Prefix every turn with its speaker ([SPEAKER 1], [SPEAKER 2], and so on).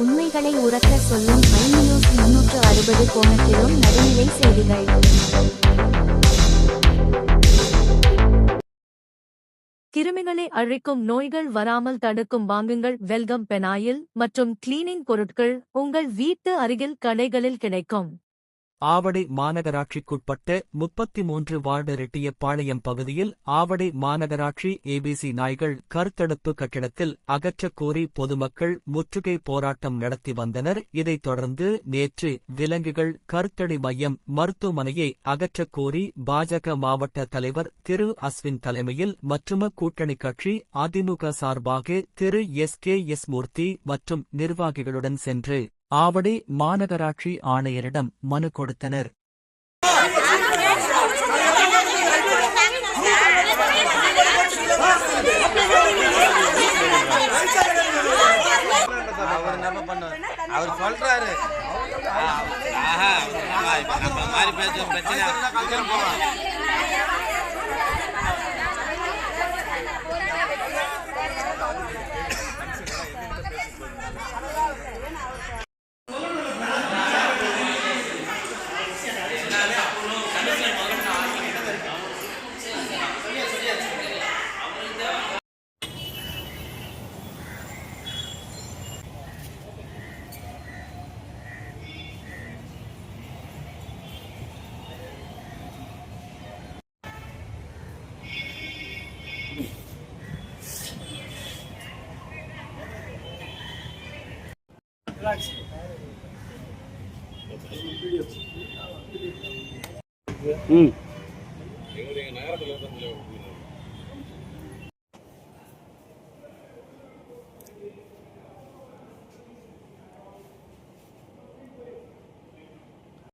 [SPEAKER 1] உண்மைகளை உரக்க சொல்லும் my news முன்னூற்று அறுபது கோணத்திலும் நடுநிலை செய்திகள்.
[SPEAKER 2] கிருமிகளை அழிக்கும் நோய்கள் வராமல் தடுக்கும் வாங்குங்கள் வெல்கம் பெனாயில் மற்றும் கிளீனிங் பொருட்கள் உங்கள் வீட்டு அருகில் கடைகளில் கிடைக்கும்.
[SPEAKER 3] ஆவடை மாநகராட்சிக்குட்பட்ட முப்பத்தி மூன்று வார்டு ரெட்டியப்பாளையம் பகுதியில் ஆவடை மாநகராட்சி ஏபிசி நாய்கள் கருத்தடுப்பு கட்டிடத்தில் அகற்றக் கோரி பொதுமக்கள் முற்றுகை போராட்டம் நடத்தி வந்தனர். இதைத் தொடர்ந்து நேற்று விலங்குகள் கருத்தடை மையம் மருத்துவமனையை அகற்றக் கோரி பாஜக மாவட்ட தலைவர் திரு அஸ்வின் தலைமையில் மற்றும கூட்டணி கட்சி அதிமுக சார்பாக திரு எஸ் கே எஸ் மூர்த்தி மற்றும் நிர்வாகிகளுடன் சென்று ஆவடி மாநகராட்சி ஆணையரிடம் மனு கொடுத்தனர்.
[SPEAKER 4] அவர் சொல்றாரு ஆஹா நம்ம மாதிரி பேசும் பிரச்சனை. నగర